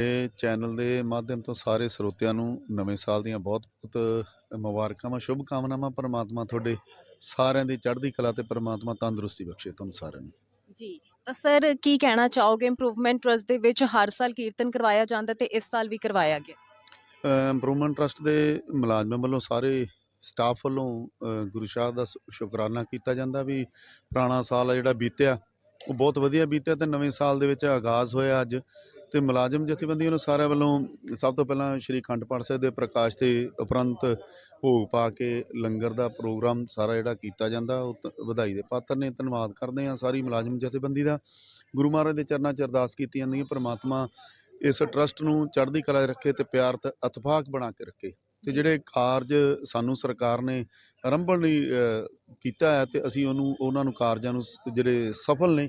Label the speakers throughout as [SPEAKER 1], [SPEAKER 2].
[SPEAKER 1] ਇਹ ਚੈਨਲ ਦੇ ਮਾਧਿਅਮ ਤੋਂ ਸਾਰੇ ਸਰੋਤਿਆਂ ਨੂੰ ਨਵੇਂ ਸਾਲ ਦੀਆਂ ਬਹੁਤ-ਬਹੁਤ ਮੁਬਾਰਕਾਂ ਸ਼ੁਭ ਕਾਮਨਾਵਾਂ ਪਰਮਾਤਮਾ ਤੁਹਾਡੇ ਸਾਰਿਆਂ ਦੀ ਚੜ੍ਹਦੀ ਕਲਾ ਤੇ ਪਰਮਾਤਮਾ ਤੰਦਰੁਸਤੀ ਬਖਸ਼ੇ ਤੁਹਾਨੂੰ ਸਾਰਿਆਂ ਨੂੰ।
[SPEAKER 2] ਜੀ ਤਾਂ ਸਰ ਕੀ ਕਹਿਣਾ ਚਾਹੋਗੇ? ਇੰਪਰੂਵਮੈਂਟ ਟਰਸਟ ਦੇ ਵਿੱਚ ਹਰ ਸਾਲ ਕੀਰਤਨ ਕਰਵਾਇਆ ਜਾਂਦਾ ਤੇ ਇਸ ਸਾਲ ਵੀ ਕਰਵਾਇਆ ਗਿਆ?
[SPEAKER 1] ਇੰਪਰੂਵਮੈਂਟ ਟਰਸਟ ਦੇ ਮੁਲਾਜ਼ਮਾਂ ਵੱਲੋਂ ਸਾਰੇ ਸਟਾਫ ਵੱਲੋਂ ਗੁਰੂ ਸਾਹਿਬ ਦਾ ਸ਼ੁਕਰਾਨਾ ਕੀਤਾ ਜਾਂਦਾ ਵੀ ਪੁਰਾਣਾ ਸਾਲ ਜਿਹੜਾ ਬੀਤਿਆ ਉਹ ਬਹੁਤ ਵਧੀਆ ਬੀਤਿਆ ਤੇ ਨਵੇਂ ਸਾਲ ਦੇ ਵਿੱਚ ਆਗਾਜ਼ ਹੋਇਆ ਅੱਜ। ਤੇ ਮੁਲਾਜ਼ਮ ਜਥੇਬੰਦੀਆਂ ਨੂੰ ਸਾਰਿਆਂ ਵੱਲੋਂ ਸਭ ਤੋਂ ਪਹਿਲਾਂ ਸ਼੍ਰੀ ਅਖੰਡ ਪਾਠ ਸਾਹਿਬ ਦੇ ਪ੍ਰਕਾਸ਼ ਤੇ ਉਪਰੰਤ ਭੋਗ ਪਾ ਕੇ ਲੰਗਰ ਦਾ ਪ੍ਰੋਗਰਾਮ ਸਾਰਾ ਜਿਹੜਾ ਕੀਤਾ ਜਾਂਦਾ, ਉਹ ਵਧਾਈ ਦੇ ਪਾਤਰ ਨੇ, ਧੰਨਵਾਦ ਕਰਦੇ ਹਾਂ ਸਾਰੀ ਮੁਲਾਜ਼ਮ ਜਥੇਬੰਦੀ ਦਾ। ਗੁਰੂ ਮਹਾਰਾਜ ਦੇ ਚਰਨਾਂ 'ਚ ਅਰਦਾਸ ਕੀਤੀ ਜਾਂਦੀ ਹੈ ਪ੍ਰਮਾਤਮਾ ਇਸ ਟਰਸਟ ਨੂੰ ਚੜ੍ਹਦੀ ਕਲਾ ਰੱਖੇ ਤੇ ਪਿਆਰ ਤੇ ਇਤਫਾਕ ਬਣਾ ਕੇ ਰੱਖੇ। ਤੇ ਜਿਹੜੇ ਕਾਰਜ ਸਾਨੂੰ ਸਰਕਾਰ ਨੇ ਆਰੰਭਣ ਲਈ ਕੀਤਾ ਹੈ ਤੇ ਅਸੀਂ ਉਹਨੂੰ, ਉਹਨਾਂ ਨੂੰ ਕਾਰਜਾਂ ਨੂੰ ਸ- ਜਿਹੜੇ ਸਫਲ ਨੇ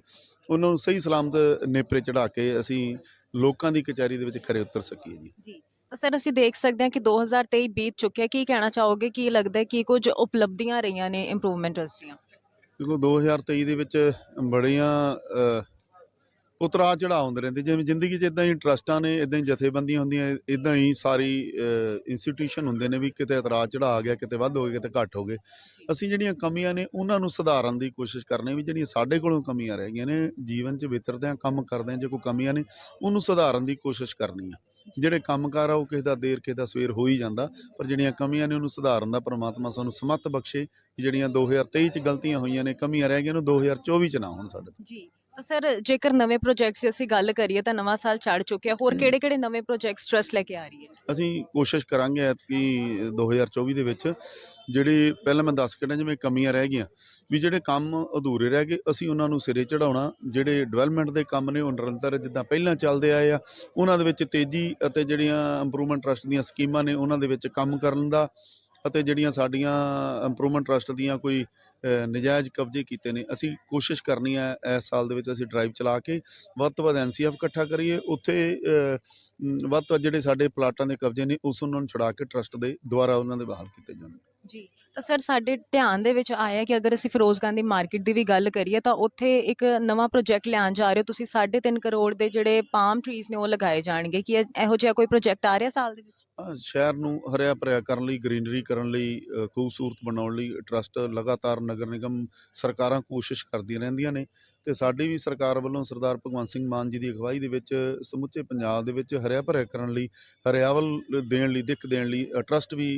[SPEAKER 1] ਉਹਨਾਂ ਨੂੰ ਸਹੀ ਸਲਾਮਤ ਨੇਪਰੇ ਚੜਾ ਕੇ ਅਸੀਂ ਲੋਕਾਂ ਦੀ ਕਚਹਿਰੀ ਦੇ ਵਿੱਚ ਖਰੇ ਉਤਰ ਸਕੀਏ ਜੀ।
[SPEAKER 2] ਸਰ ਅਸੀਂ ਦੇਖ ਸਕਦੇ ਹਾਂ ਕਿ 2023 ਬੀਤ ਚੁੱਕਿਆ। ਕੀ ਕਹਿਣਾ ਚਾਹੋਗੇ? ਕੀ ਲੱਗਦਾ ਕਿ ਕੁਝ ਉਪਲਬਧੀਆਂ ਰਹੀਆਂ ਨੇ ਇੰਪਰੂਵਮੈਂਟ ਟਰਸਟ ਦੀਆਂ
[SPEAKER 1] ਦੇਖੋ 2023 ਦੇ ਵਿੱਚ ਬੜੀਆਂ ਅ, ਉਤਰਾਅ ਚੜਾਅ ਹੁੰਦੇ ਰਹਿੰਦੇ ਜਿਵੇਂ ਜ਼ਿੰਦਗੀ 'ਚ ਇਦਾਂ ਹੀ ਟਰਸਟਾਂ ਨੇ ਇਦਾਂ ਹੀ ਜਥੇਬੰਦੀਆਂ ਹੁੰਦੀਆਂ ਇਦਾਂ ਹੀ ਸਾਰੀ ਇੰਸਟੀਟਿਊਸ਼ਨ ਹੁੰਦੇ ਨੇ ਵੀ ਕਿਤੇ ਇਤਰਾਅ ਚੜਾਅ ਆ ਗਿਆ ਕਿਤੇ ਵੱਧ ਹੋ ਗਏ ਕਿਤੇ ਘੱਟ ਹੋ ਗਏ। ਅਸੀਂ ਜਿਹੜੀਆਂ ਕਮੀਆਂ ਨੇ ਉਹਨਾਂ ਨੂੰ ਸੁਧਾਰਨ ਦੀ ਕੋਸ਼ਿਸ਼ ਕਰਨੀ ਵੀ ਜਿਹੜੀਆਂ ਸਾਡੇ ਕੋਲੋਂ ਕਮੀਆਂ ਰਹਿ ਗਈਆਂ ਨੇ ਜੀਵਨ 'ਚ ਵਿਤਰਦੇ ਆ ਕੰਮ ਕਰਦੇ ਆ ਜੇ ਕੋਈ ਕਮੀਆਂ ਨੇ ਉਹਨੂੰ ਸੁਧਾਰਨ ਦੀ ਕੋਸ਼ਿਸ਼ ਕਰਨੀ ਆ। ਜਿਹੜੇ ਕੰਮਕਾਰ ਆ ਉਹ ਕਿਸੇ ਦਾ ਦੇਰ ਕਿਸੇ ਦਾ ਸਵੇਰ ਹੋ ਹੀ ਜਾਂਦਾ ਪਰ ਜਿਹੜੀਆਂ ਕਮੀਆਂ ਨੇ ਉਹਨੂੰ ਸੁਧਾਰਨ ਦਾ ਪ੍ਰਮਾਤਮਾ ਸਾਨੂੰ ਸਮੱਤ ਬਖਸ਼ੇ ਜਿਹੜੀਆਂ 2023 ਚ ਗਲਤੀਆਂ ਹੋਈਆਂ ਨੇ ਕਮੀਆਂ ਰਹਿ ਗਈਆਂ ਨੂੰ 2024 ਚ ਨਾ ਹੋਣ ਸਾਡੇ ਤੋਂ।
[SPEAKER 2] ਜੀ। ਸਰ ਜੇਕਰ ਨਵੇਂ ਪ੍ਰੋਜੈਕਟਸ ਦੀ ਅਸੀਂ ਗੱਲ ਕਰੀਏ ਤਾਂ ਨਵਾਂ ਸਾਲ ਚੜ ਚੁੱਕਿਆ। ਹੋਰ ਕਿਹੜੇ-ਕਿਹੜੇ ਨਵੇਂ ਪ੍ਰੋਜੈਕਟਸ ਟਰਸਟ ਲੈ ਕੇ ਆ ਰਹੀ ਹੈ?
[SPEAKER 1] ਅਸੀਂ ਕੋਸ਼ਿਸ਼ ਕਰਾਂਗੇ ਐਤਕੀ 2024 ਦੇ ਵਿੱਚ ਜਿਹੜੇ ਪਹਿਲਾਂ ਮੈਂ ਦੱਸ ਕੇ ਜਿਵੇਂ ਕਮੀਆਂ ਰਹਿ ਗਈਆਂ ਵੀ ਜਿਹੜੇ ਕੰਮ ਅਧੂਰੇ ਰਹਿ ਗਏ ਅਸੀਂ ਉਹਨਾਂ ਨੂੰ ਸਿਰੇ ਚੜਾਉਣਾ ਜਿਹੜੇ ਡਿਵੈਲਪਮੈਂਟ ਦੇ ਕੰਮ ਨੇ ਉਹ ਨਿਰੰਤਰ ਜਿੱਦਾਂ ਪਹਿਲਾਂ ਚੱਲਦੇ ਆਏ ਆ ਉਹਨਾਂ ਦੇ ਵਿੱਚ ਤੇਜ਼ੀ ਅਤੇ ਜਿਹੜੀਆਂ ਇੰਪਰੂਵਮੈਂਟ ਟਰਸਟ ਦੀਆਂ ਸਕੀਮਾਂ ਨੇ ਉਹਨਾਂ ਦੇ ਵਿੱਚ ਕੰਮ ਕਰਨ ਦਾ ਅਤੇ ਜਿਹੜੀਆਂ ਸਾਡੀਆਂ ਇੰਪਰੂਵਮੈਂਟ ਟਰਸਟ ਦੀਆਂ ਕੋਈ ਨਜਾਇਜ਼ ਕਬਜ਼ੇ ਕੀਤੇ ਨੇ, ਅਸੀਂ ਕੋਸ਼ਿਸ਼ ਕਰਨੀ ਹੈ ਇਸ ਸਾਲ ਦੇ ਵਿੱਚ ਅਸੀਂ ਡਰਾਈਵ ਚਲਾ ਕੇ ਵੱਧ ਤੋਂ ਵੱਧ ਐਨਸੀਐਫ ਇਕੱਠਾ ਕਰੀਏ। ਉੱਥੇ ਵੱਧ ਤੋਂ ਜਿਹੜੇ ਸਾਡੇ ਪਲਾਟਾਂ ਦੇ ਕਬਜ਼ੇ ਨੇ, ਉਸ ਉਹਨਾਂ ਨੂੰ ਛੁਡਾ ਕੇ ਟਰਸਟ ਦੇ ਦੁਆਰਾ ਉਹਨਾਂ ਦੇ ਬਹਾਲ ਕੀਤੇ ਜਾਣ।
[SPEAKER 2] ਜੀ, ਤਾਂ ਸਰ ਸਾਡੇ ਧਿਆਨ ਦੇ ਵਿੱਚ ਆਇਆ ਕਿ ਅਗਰ ਅਸੀਂ ਫਿਰੋਜ਼ ਗਾਂਧੀ ਮਾਰਕੀਟ ਦੀ ਵੀ ਗੱਲ ਕਰੀਏ, ਤਾਂ ਉੱਥੇ ਇੱਕ ਨਵਾਂ ਪ੍ਰੋਜੈਕਟ ਲਿਆਉਣ ਜਾ ਰਹੇ ਹੋ। ਤੁਸੀਂ 3.5 ਕਰੋੜ ਦੇ ਜਿਹੜੇ ਪਾਮ ਟਰੀਜ਼ ਨੇ, ਉਹ ਲਗਾਏ ਜਾਣਗੇ। ਕਿ ਇਹੋ ਜਿਹਾ ਕੋਈ ਪ੍ਰੋਜੈਕਟ ਆ ਰਿਹਾ ਸਾਲ ਦੇ ਵਿੱਚ?
[SPEAKER 1] ਸ਼ਹਿਰ ਨੂੰ ਹਰਿਆ ਭਰਿਆ ਕਰਨ ਲਈ ਗ੍ਰੀਨਰੀ ਕਰਨ ਲਈ ਖੂਬਸੂਰਤ ਬਣਾਉਣ ਲਈ ਟਰਸਟ ਲਗਾਤਾਰ ਨਗਰ ਨਿਗਮ ਸਰਕਾਰਾਂ ਕੋਸ਼ਿਸ਼ ਕਰਦੀਆਂ ਰਹਿੰਦੀਆਂ ਨੇ ਤੇ ਸਾਡੀ ਵੀ ਸਰਕਾਰ ਵੱਲੋਂ ਸਰਦਾਰ ਭਗਵੰਤ ਸਿੰਘ ਮਾਨ ਜੀ ਦੀ ਅਗਵਾਈ ਦੇ ਵਿੱਚ ਸਮੁੱਚੇ ਪੰਜਾਬ ਦੇ ਵਿੱਚ ਹਰਿਆ ਭਰਿਆ ਕਰਨ ਲਈ ਹਰਿਆਵਲ ਦੇਣ ਲਈ ਦਿੱਖ ਦੇਣ ਲਈ ਅ, ਟਰਸਟ ਵੀ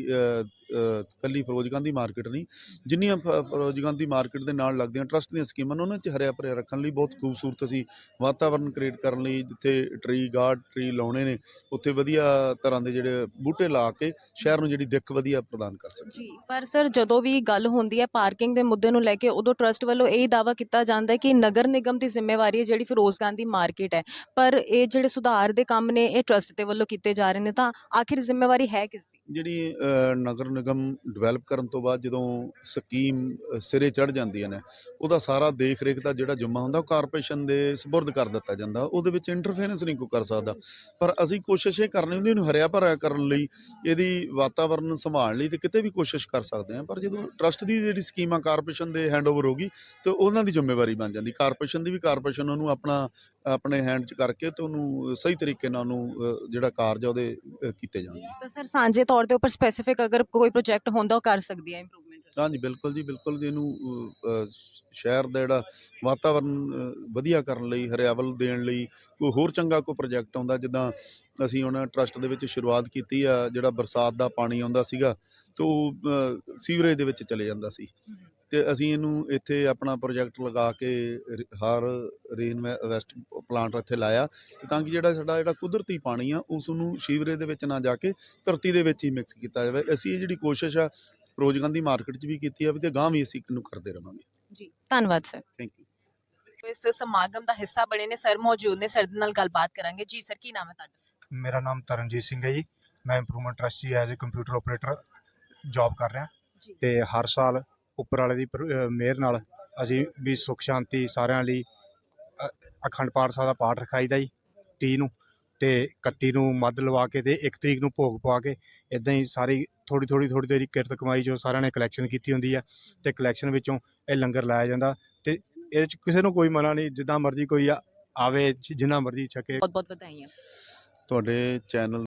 [SPEAKER 1] ਕੱਲੀ ਫਿਰੋਜ਼ ਗਾਂਧੀ ਮਾਰਕੀਟ ਨਹੀਂ ਜਿੰਨੀਆਂ ਫ- ਫਿਰੋਜ਼ ਗਾਂਧੀ ਮਾਰਕੀਟ ਦੇ ਨਾਲ ਲੱਗਦੀਆਂ ਟਰਸਟ ਦੀਆਂ ਸਕੀਮਾਂ ਉਹਨਾਂ 'ਚ ਹਰਿਆ ਭਰਿਆ ਰੱਖਣ ਲਈ ਬਹੁਤ ਖੂਬਸੂਰਤ ਅਸੀਂ ਵਾਤਾਵਰਣ ਕ੍ਰੀਏਟ ਕਰਨ ਲਈ ਜਿੱਥੇ ਟਰੀ ਗਾਰਡ ਟਰੀ ਲਾਉਣੇ ਨੇ ਉੱਥੇ ਵਧੀਆ ਤਰ੍ਹਾਂ ਦੇ ਜਿਹੜੇ ਬੂਟੇ ਲਾ ਕੇ ਸ਼ਹਿਰ ਨੂੰ ਜਿਹੜੀ ਦਿੱਖ ਵਧੀਆ ਪ੍ਰਦਾਨ ਕਰ ਸਕੀਏ
[SPEAKER 2] ਜੀ ਪਰ ਸਰ ਜਦੋਂ ਵੀ ਗੱਲ ਹੁੰਦੀ ਹੈ ਪਾਰਕਿੰਗ ਦੇ ਮੁੱਦੇ ਨੂੰ ਲੈ ਕੇ ਉਦੋਂ ਟਰਸਟ ਵੱਲੋਂ ਇਹ ਦਾਵਾ ਕੀਤਾ ਜਾਂਦਾ ਹੈ ਕਿ ਨਗਰ ਨਿਗਮ ਦੀ ਜ਼ਿੰਮੇਵਾਰੀ ਹੈ ਜਿਹੜੀ ਫਿਰੋਜ਼ ਗਾਂਧੀ ਮਾਰਕੀਟ ਹੈ। ਪਰ ਇਹ ਜਿਹੜੇ ਸੁਧਾਰ ਦੇ ਕੰਮ ਨੇ ਇਹ ਟਰਸਟ ਦੇ ਵੱਲੋਂ ਕੀਤੇ ਜਾ ਰਹੇ ਨੇ ਤਾਂ ਆਖਿਰ ਜ਼ਿੰਮੇਵਾਰੀ ਹੈ ਕਿਸ ਦੀ?
[SPEAKER 1] ਜਿਹੜੀ ਨਗਰ ਨਿਗਮ ਡਿਵੈਲਪ ਕਰਨ ਤੋਂ ਬਾਅਦ ਜਦੋਂ ਸਕੀਮ ਸਿਰੇ ਚੜ ਜਾਂਦੀਆਂ ਨੇ, ਉਹਦਾ ਸਾਰਾ ਦੇਖ ਰੇਖ ਦਾ ਜਿਹੜਾ ਜੁਮਾ ਹੁੰਦਾ, ਉਹ ਕਾਰਪੋਰੇਸ਼ਨ ਦੇ ਸਬੁਰਦ ਕਰ ਦਿੱਤਾ ਜਾਂਦਾ। ਉਹਦੇ ਵਿੱਚ ਇੰਟਰਫੇਰੈਂਸ ਨਹੀਂ ਕੋ ਕਰ ਸਕਦਾ। ਪਰ ਅਸੀਂ ਕੋਸ਼ਿਸ਼ ਇਹ ਕਰਨੀ ਹੁੰਦੀ, ਇਹਨੂੰ ਹਰਿਆ ਭਰਿਆ ਕਰਨ ਲਈ, ਇਹਦੀ ਵਾਤਾਵਰਣ ਸੰਭਾਲਣ ਲਈ ਤੇ ਕਿਤੇ ਵੀ ਕੋਸ਼ਿਸ਼ ਕਰ ਸਕਦੇ ਹਾਂ। ਪਰ ਜਦੋਂ ਟਰਸਟ ਦੀ ਜਿਹੜੀ ਸਕੀਮ ਆ ਕਾਰਪੋਰੇਸ਼ਨ ਦੇ ਹੈਂਡਓਵਰ ਗਈ, ਤੇ ਉਹਨਾਂ ਦੀ ਜ਼ਿੰਮੇਵਾਰੀ ਬਣ ਜਾਂਦੀ। ਕਾਰਪੋਰੇਸ਼ਨ ਦੀ ਵੀ, ਕਾਰਪੋਰੇਸ਼ਨ ਉਹਨੂੰ ਆਪਣਾ ਆਪਣੇ ਹੈਂਡ 'ਚ ਕਰਕੇ ਤੇ ਉਹਨੂੰ ਸਹੀ ਤਰੀਕੇ ਨਾਲ ਉਹਨੂੰ ਜਿਹੜਾ ਕਾਰਜ ਆ ਉਹਦੇ ਕੀਤੇ ਜਾਣਗੇ।
[SPEAKER 2] ਤਾਂ ਸਰ ਸਾਂਝੇ ਤੌਰ ਦੇ ਉੱਪਰ ਸਪੈਸੀਫਿਕ ਅਗਰ ਕੋਈ ਪ੍ਰੋਜੈਕਟ ਹੁੰਦਾ ਉਹ ਕਰ ਸਕਦੀ ਹੈ ਇੰਪਰੂਵਮੈਂਟ
[SPEAKER 1] ਹਾਂਜੀ ਬਿਲਕੁਲ ਜੀ ਬਿਲਕੁਲ ਜੀ। ਇਹਨੂੰ ਸ਼ਹਿਰ ਦਾ ਜਿਹੜਾ ਵਾਤਾਵਰਨ ਵਧੀਆ ਕਰਨ ਲਈ ਹਰਿਆਵਲ ਦੇਣ ਲਈ ਕੋਈ ਹੋਰ ਚੰਗਾ ਕੋਈ ਪ੍ਰੋਜੈਕਟ ਆਉਂਦਾ ਜਿੱਦਾਂ ਅਸੀਂ ਹੁਣ ਟਰਸਟ ਦੇ ਵਿੱਚ ਸ਼ੁਰੂਆਤ ਕੀਤੀ ਆ ਜਿਹੜਾ ਬਰਸਾਤ ਦਾ ਪਾਣੀ ਆਉਂਦਾ ਸੀਗਾ ਤੇ ਉਹ ਸੀਵਰੇਜ ਦੇ ਵਿੱਚ ਚਲੇ ਜਾਂਦਾ ਸੀ। ਤੇ ਅਸੀਂ ਇਹਨੂੰ ਇੱਥੇ ਆਪਣਾ ਪ੍ਰੋਜੈਕਟ ਲਗਾ ਕੇ ਰ- ਹਰ ਰੇਨ ਵੈਸਟ ਪਲਾਂਟ ਇੱਥੇ ਲਾਇਆ ਤੇ ਤਾਂ ਕਿ ਜਿਹੜਾ ਸਾਡਾ ਜਿਹੜਾ ਕੁਦਰਤੀ ਪਾਣੀ ਆ ਉਸ ਨੂੰ ਸੀਵਰੇਜ ਦੇ ਵਿੱਚ ਨਾ ਜਾ ਕੇ ਧਰਤੀ ਦੇ ਵਿੱਚ ਹੀ ਮਿਕਸ ਕੀਤਾ ਜਾਵੇ। ਅਸੀਂ ਇਹ ਜਿਹੜੀ ਕੋਸ਼ਿਸ਼ ਆ ਫਿਰੋਜ਼ ਗਾਂਧੀ ਮਾਰਕੀਟ 'ਚ ਵੀ ਕੀਤੀ ਆ ਵੀ ਤੇ ਗਾਂ ਵੀ ਅਸੀਂ ਇਹਨੂੰ ਕਰਦੇ ਰਵਾਂਗੇ।
[SPEAKER 2] ਜੀ ਧੰਨਵਾਦ ਸਰ।
[SPEAKER 1] ਥੈਂਕ ਯੂ
[SPEAKER 2] ਇਸ ਸਮਾਗਮ ਦਾ ਹਿੱਸਾ ਬਣੇ ਨੇ ਸਰ ਮੌਜੂਦ ਨੇ ਸਰ ਦੇ ਨਾਲ ਗੱਲਬਾਤ ਕਰਾਂਗੇ। ਜੀ ਸਰ ਕੀ ਨਾਮ ਹੈ ਤੁਹਾਡਾ?
[SPEAKER 3] ਮੇਰਾ ਨਾਮ ਤਰਨਜੀਤ ਸਿੰਘ ਹੈ ਜੀ। ਮੈਂ improvement trust as a computer operator job ਕਰ ਰਿਹਾ।
[SPEAKER 2] ਜੀ।
[SPEAKER 3] ਤੇ ਹਰ ਸਾਲ ਉੱਪਰ ਵਾਲੇ ਦੀ ਮਿਹਰ ਨਾਲ ਅਸੀਂ ਵੀ ਸੁੱਖ ਸ਼ਾਂਤੀ ਸਾਰਿਆਂ ਲਈ ਅ- ਅਖੰਡ ਪਾਠ ਸਾਹਿਬ ਦਾ ਪਾਠ ਰਖਾਈਦਾ ਜੀ 30 ਨੂੰ ਤੇ 31 ਨੂੰ ਮੱਧ ਲਵਾ ਕੇ ਤੇ 1 ਤਰੀਕ ਨੂੰ ਭੋਗ ਪਵਾ ਕੇ ਇਦਾਂ ਹੀ ਸਾਰੀ ਥੋੜੀ ਥੋੜੀ ਥੋੜੀ ਦੇਰੀ ਕਿਰਤ ਕਮਾਈ ਜੋ ਸਾਰਿਆਂ ਨੇ ਕਲੈਕਸ਼ਨ ਕੀਤੀ ਹੁੰਦੀ ਆ ਤੇ ਕਲੈਕਸ਼ਨ ਵਿੱਚੋਂ ਇਹ ਲੰਗਰ ਲਾਇਆ ਜਾਂਦਾ ਤੇ ਇਹਦੇ 'ਚ ਕਿਸੇ ਨੂੰ ਕੋਈ ਮਨਾ ਨਹੀਂ ਜਿੱਦਾਂ ਮਰਜ਼ੀ ਕੋਈ ਆ- ਆਵੇ ਜਿੰਨਾ ਮਰਜ਼ੀ ਛਕੇ।
[SPEAKER 2] ਬਹੁਤ ਬਹੁਤ ਵਧਾਈਆਂ।
[SPEAKER 1] ਤੁਹਾਡੇ ਚੈਨਲ